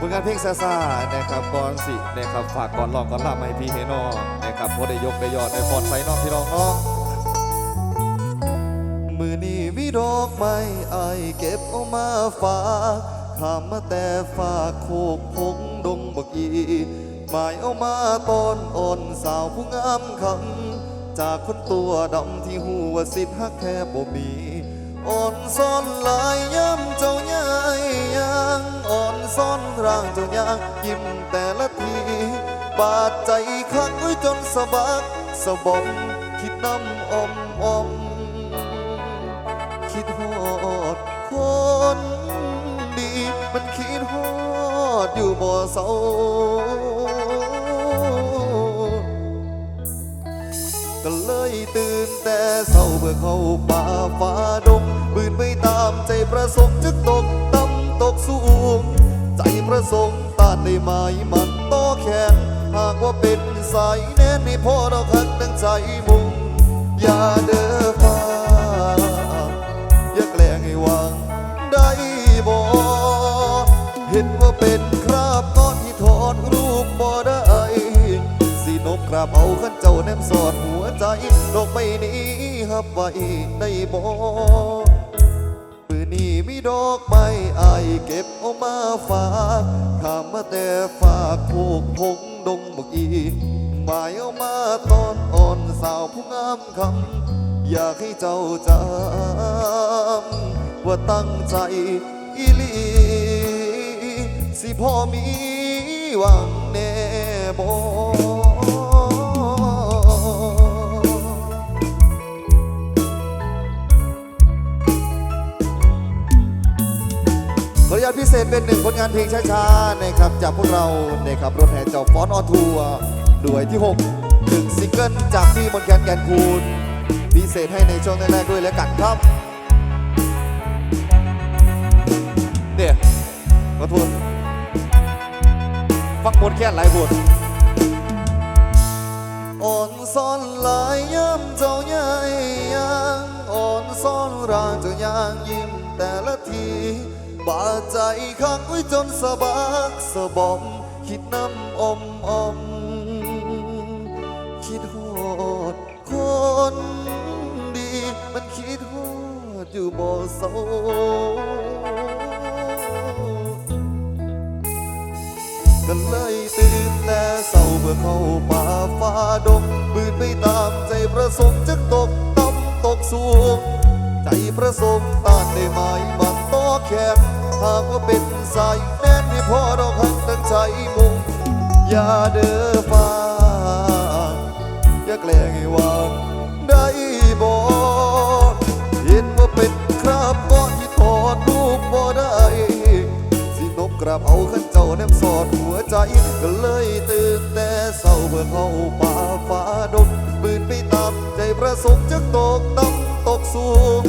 ผลงานเพลงซาซานะครับก่อนสินะครับฝากก่อนลองก่อนลาไม่พี่เฮนองนะครับพอได้ยกได้ยอดได้พอดใส่น้องพี่น้องเนาะมือนี้มีดอกไม้ไอเก็บเอามาฝากขามาแต่ฝากโคกพงดงบกีหมายเอามาตอนอ่อนสาวผู้งามคำจากคนตัวดำที่หูว่าสิทธิ์ฮักแท้บ่มีอ่อนซ่อนหลายย้ำเจ้าใหญ่ยัง อ่อนซ่อนร่างเจ้ายังยิ้มแต่ละที บาดใจคักอุ้ยจนสะบักสะบอมคิดน้ำอมอมคิดฮอดคนดี มันคิดฮอดอยู่บ่เศร้าก็เลยตื่นแต่เศร้าเพื่อเข้าป่าฟ้าดงบืนไปตามใจประสงค์จึกตกตก สูง ใจประสงค์ต้านได้ไหมมันต่อแขน หากว่าเป็นสายแน่นให้พ่อเราคักดังใจมุ่งอย่าเด้อฟ้าอย่าแกล้งให้หวังได้บ่เห็นว่าเป็นคราบก้อนที่ถอดรูปบ่ได้สีนกกราบเอาขันเจ้าแนมสอดหัวใจดอกไม้นี้หับไว้ได้บ่มือนี้มี ดอกไม้อายเก็บเอามาฝากข้ามมาแต่ฝากโคกพงดงบกอีหมายเอามาตอนอ่อนสาวผู้งามคำอยากให้เจ้าจำว่าตั้งใจอีลี สิพ่อมีหวังแน่บ พิเศษเป็นหนึ่งผลงานเพลงช้าๆนะครับจากพวกเรานะครับรถแห่เจ้าฟอนออทัวร์ด้วยที่6ถึงซิงเกิลจากพี่มนแคนแกนคูณพิเศษให้ในช่วงแรกๆด้วยแล้วกันครับเนี่ยขอโทษฟักบนแค่หลายบทอ่อนซ่อนหลายย้ำเจ้าใหญ่ยังอ่อนซ่อนร่างเจ้าย่างยิ้มแต่ละที บาดใจข้างอุ้ยจนสะบักสะบอม คิดน้ำอมอม คิดฮอดคนดี มันคิดฮอดอยู่บ่เศร้าก็เลยตื่นแต่เศร้าเพื่อเข้าป่าฟ้าดงบืนไปตามใจประสงค์จึกตกต่ำตกสูง ใจประสงค์ต้านได้ไหมมันต่ แขนหากว่าเป็นสายแน่นให้พ่อเราหักตั้งใจมุ่งอย่าเด้อฟ้าอย่าแกล้งให้วังได้บ่เห็นว่าเป็นคราบก้อนที่ถอดรูปบ่ได้สินกกราบเอาขันเจ้าแนมสอดหัวใจก็เลยตื่นแต่เศร้าเพื่อเข้าป่าฟ้าดง ใจประสงค์จะตกต่ำตกสูง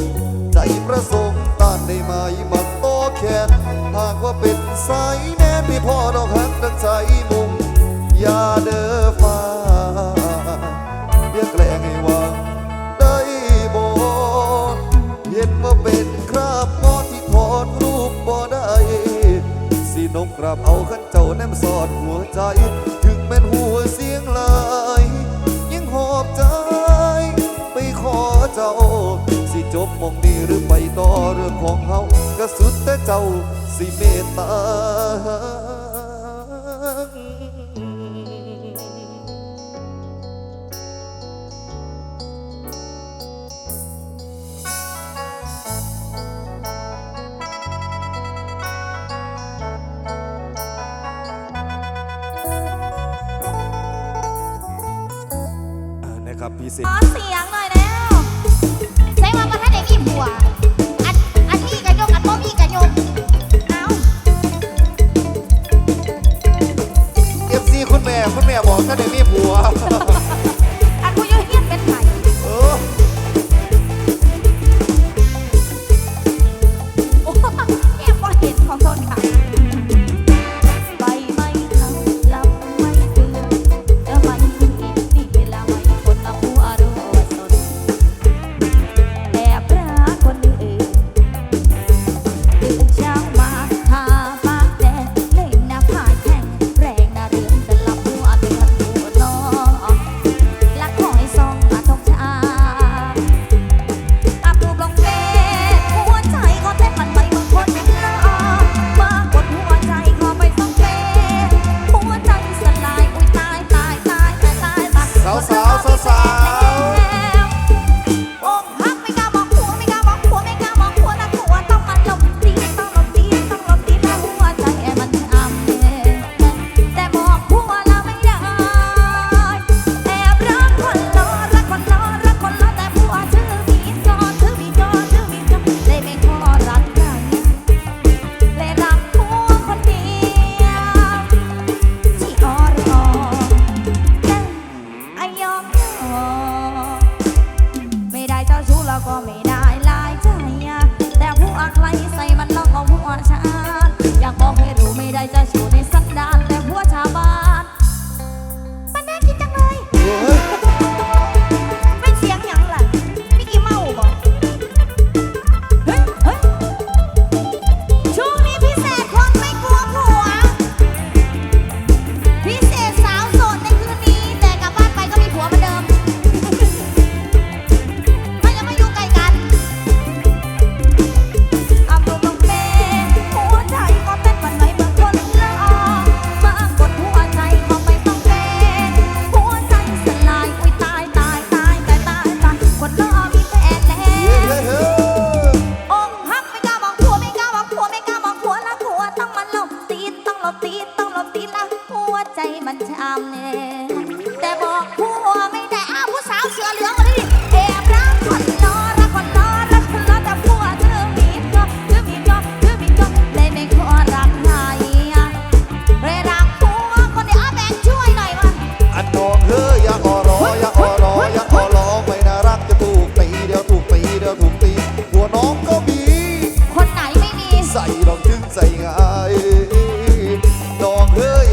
ใจประสงค์ต้านได้ไหมมันโตแขนหากว่าเป็นสายแน่พี่พ่อเราหักดังใจมุ่งอย่าเด้อฟ้าอย่าแกล้งให้วังได้บ่เห็นว่าเป็นคราบก้อที่ถอดรูปบ่ได้สินกกราบเอาขันเจ้าแนมสอดหัวใจ จบมองนี้หรือไปต่อเรื่องของเฮาก็สุดแต่เจ้าสิเมตตา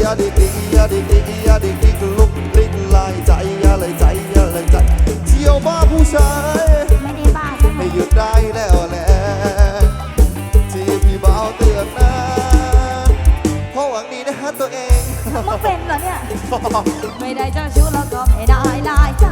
อยาดิดีอยาดิดีอยาดิดิลุกลิกลายใจอะไรใจอะไรใจเที่ยวบ้าผู้ชายไม่ได้บ้าม่หยุดได้แล้วแหละที่พี่เบาเตือนนะเพราะหวังดีนะฮะตัวเองมึงเป็นเหรอเนี่ย ไม่ได้เจ้าชู้แล้วก็ไม่ได้ลายใจ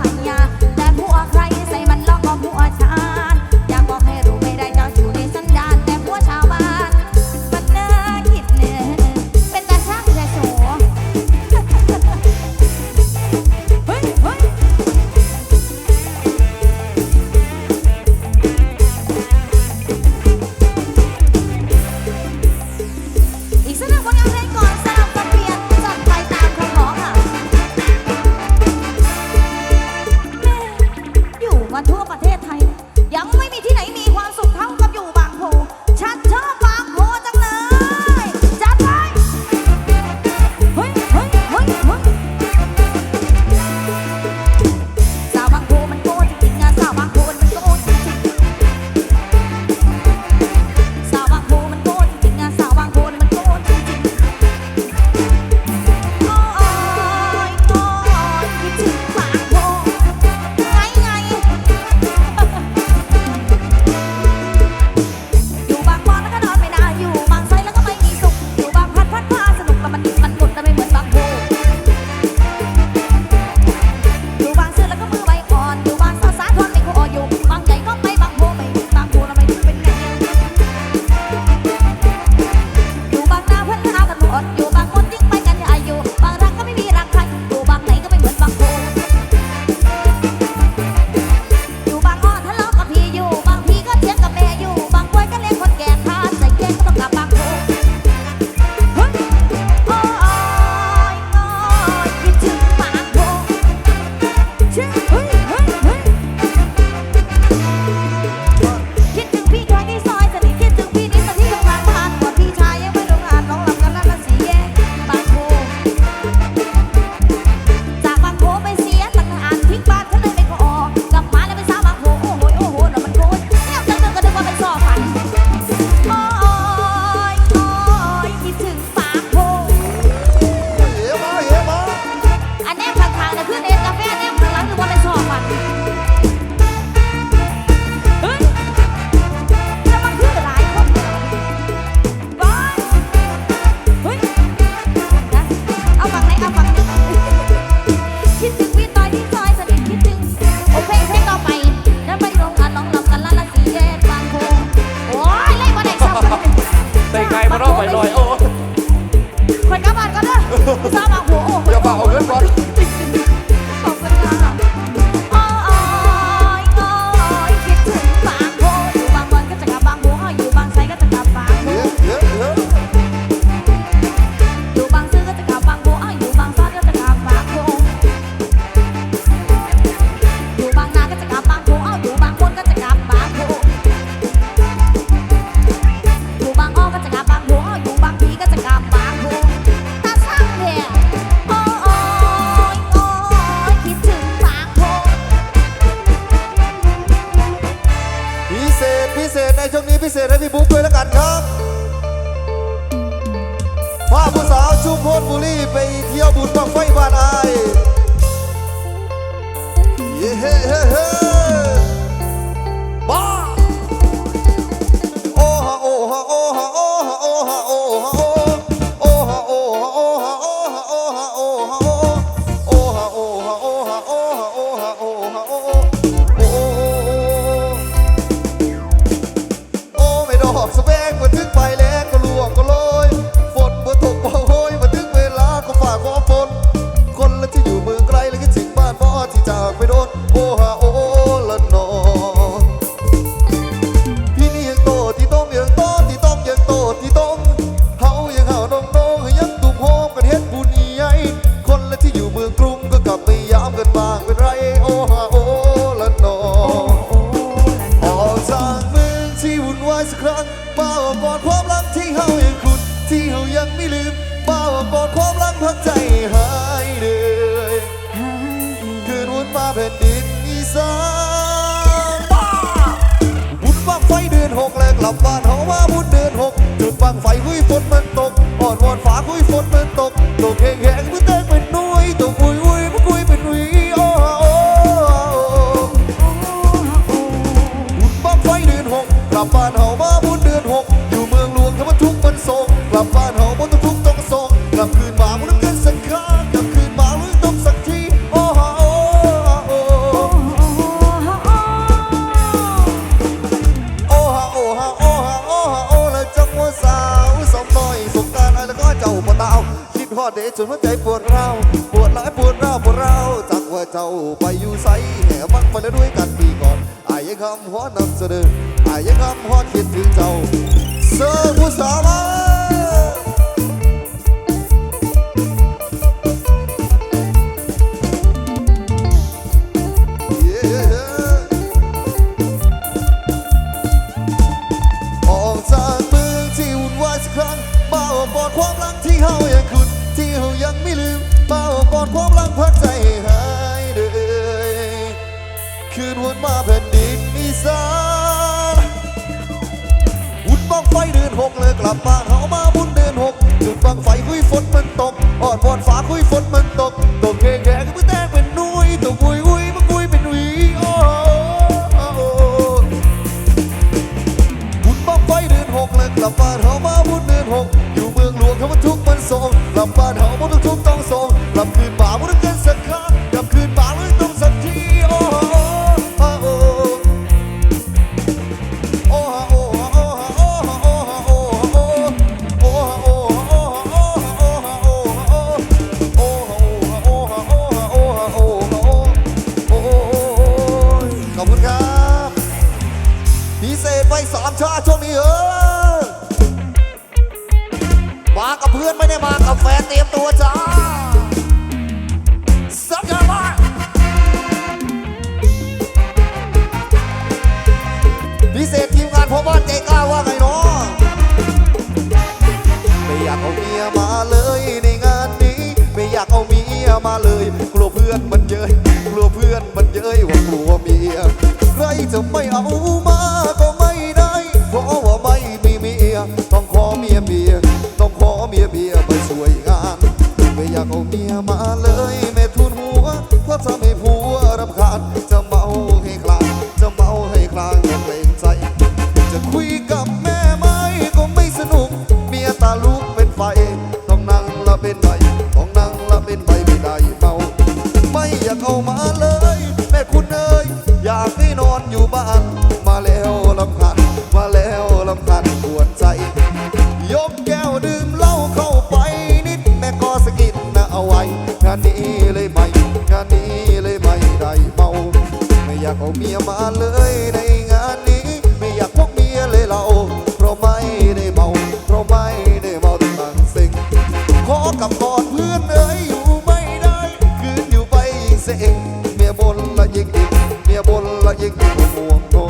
ยิ่งห่วงนอ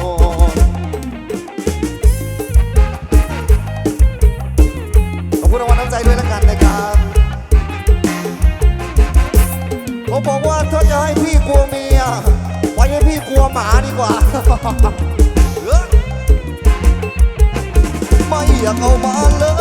นขอบคุณรางวัลน้ำใจด้วยแล้วกันนะครับเขาบอกว่าถ้าจะให้พี่กลัวเมียไว้ให้พี่กลัวหมาดีกว่า ไม่อยากเอามาเลย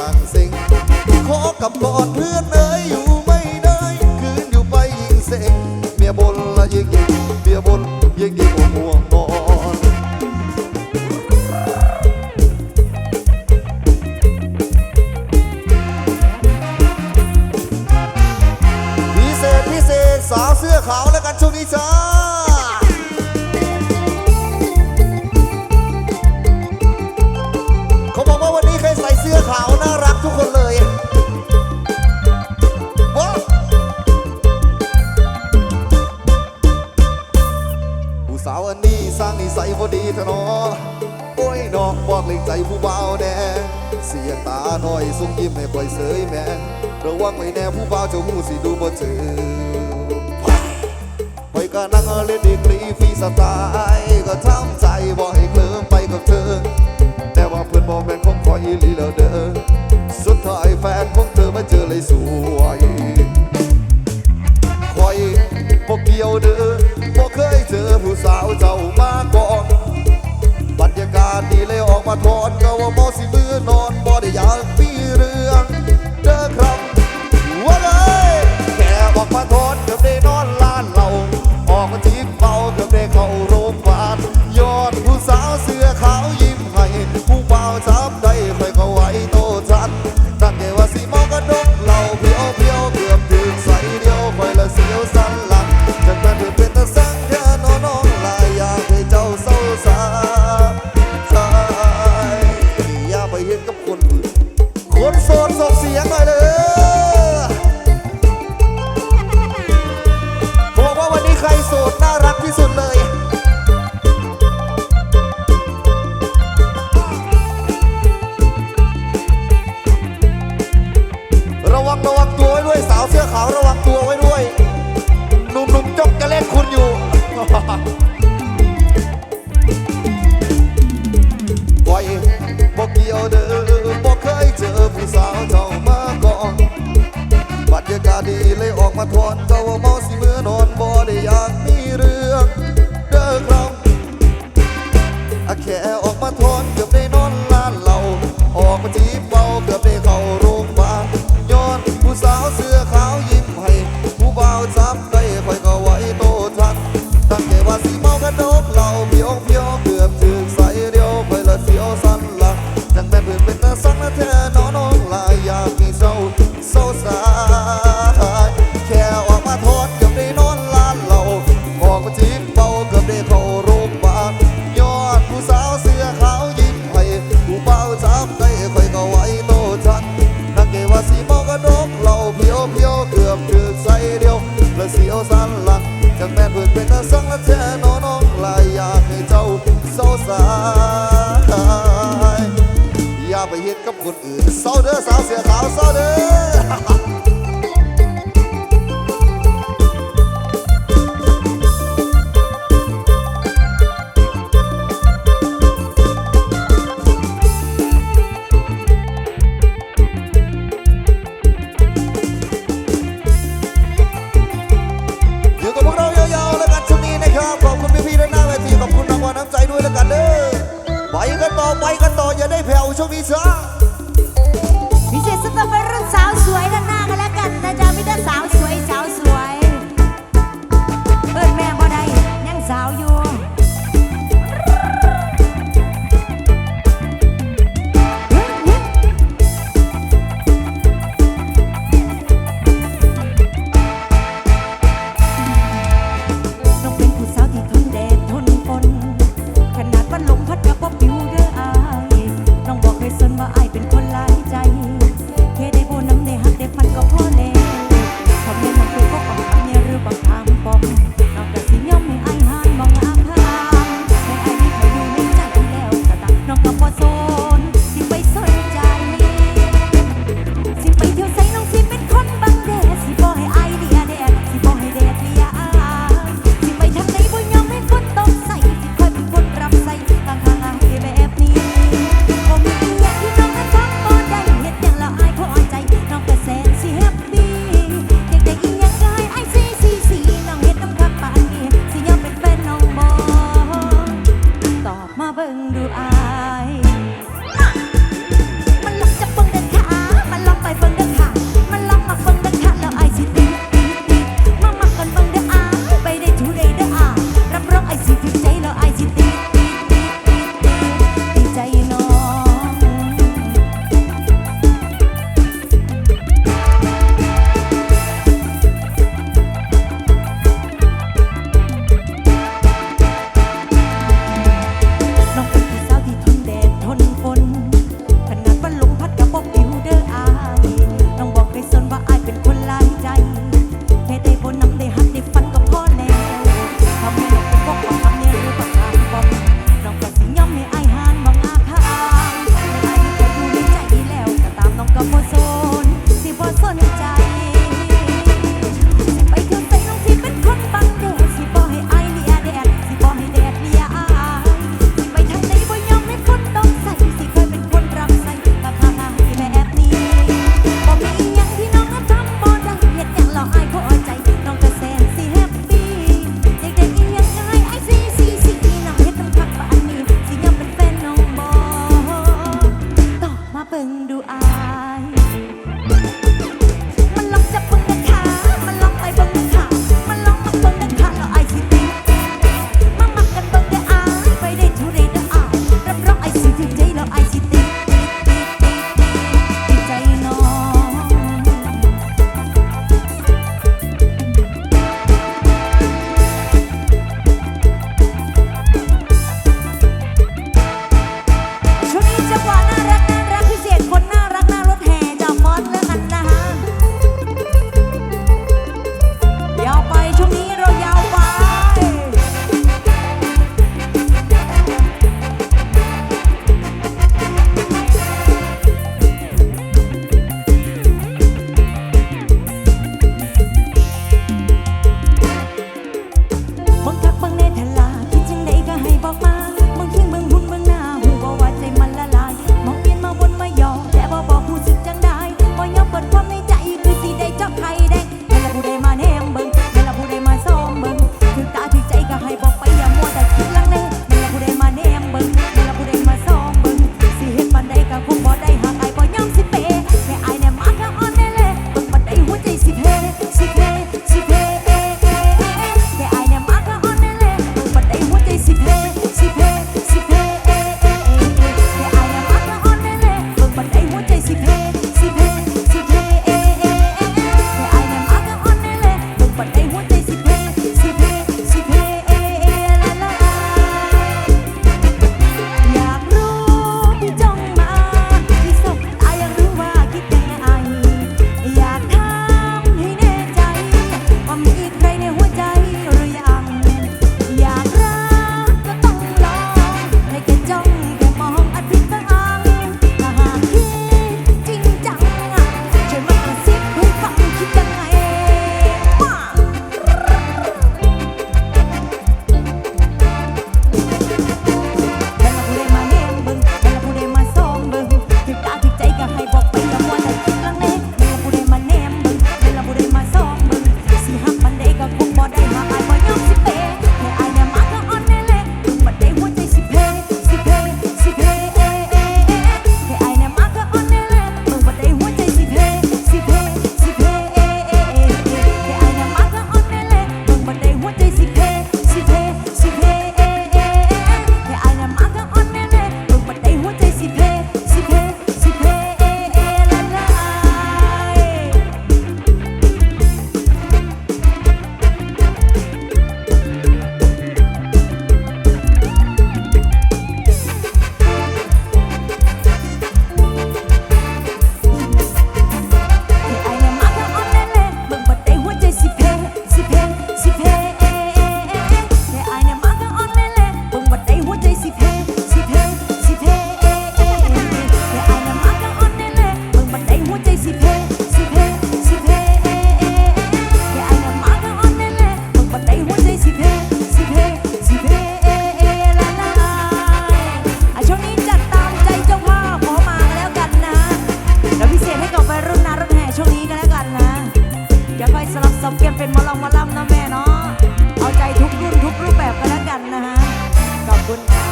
ต่างสิ่งขอกับบอดเพื่อนเอ๋ยอยู่ ซื้อพอก็นั่งเล่นดีกรีฟีสไตล์ก็ทำใจบ่ให้เคลิ้มไปกับเธอ แต่ว่าเพื่อนบอกแม่นของพอยลีแล้วเด้อสุดท้ายแฟนของเธอมาเจอเลยสวยคอยบอกเกี่ยวเด้อบอกเคยเจอผู้สาวเจ้ามาก่อนบรรยากาศดีเลยออกมาทอนก็ว่าบ่สิมือนอนบอได้อยากปี อกมาที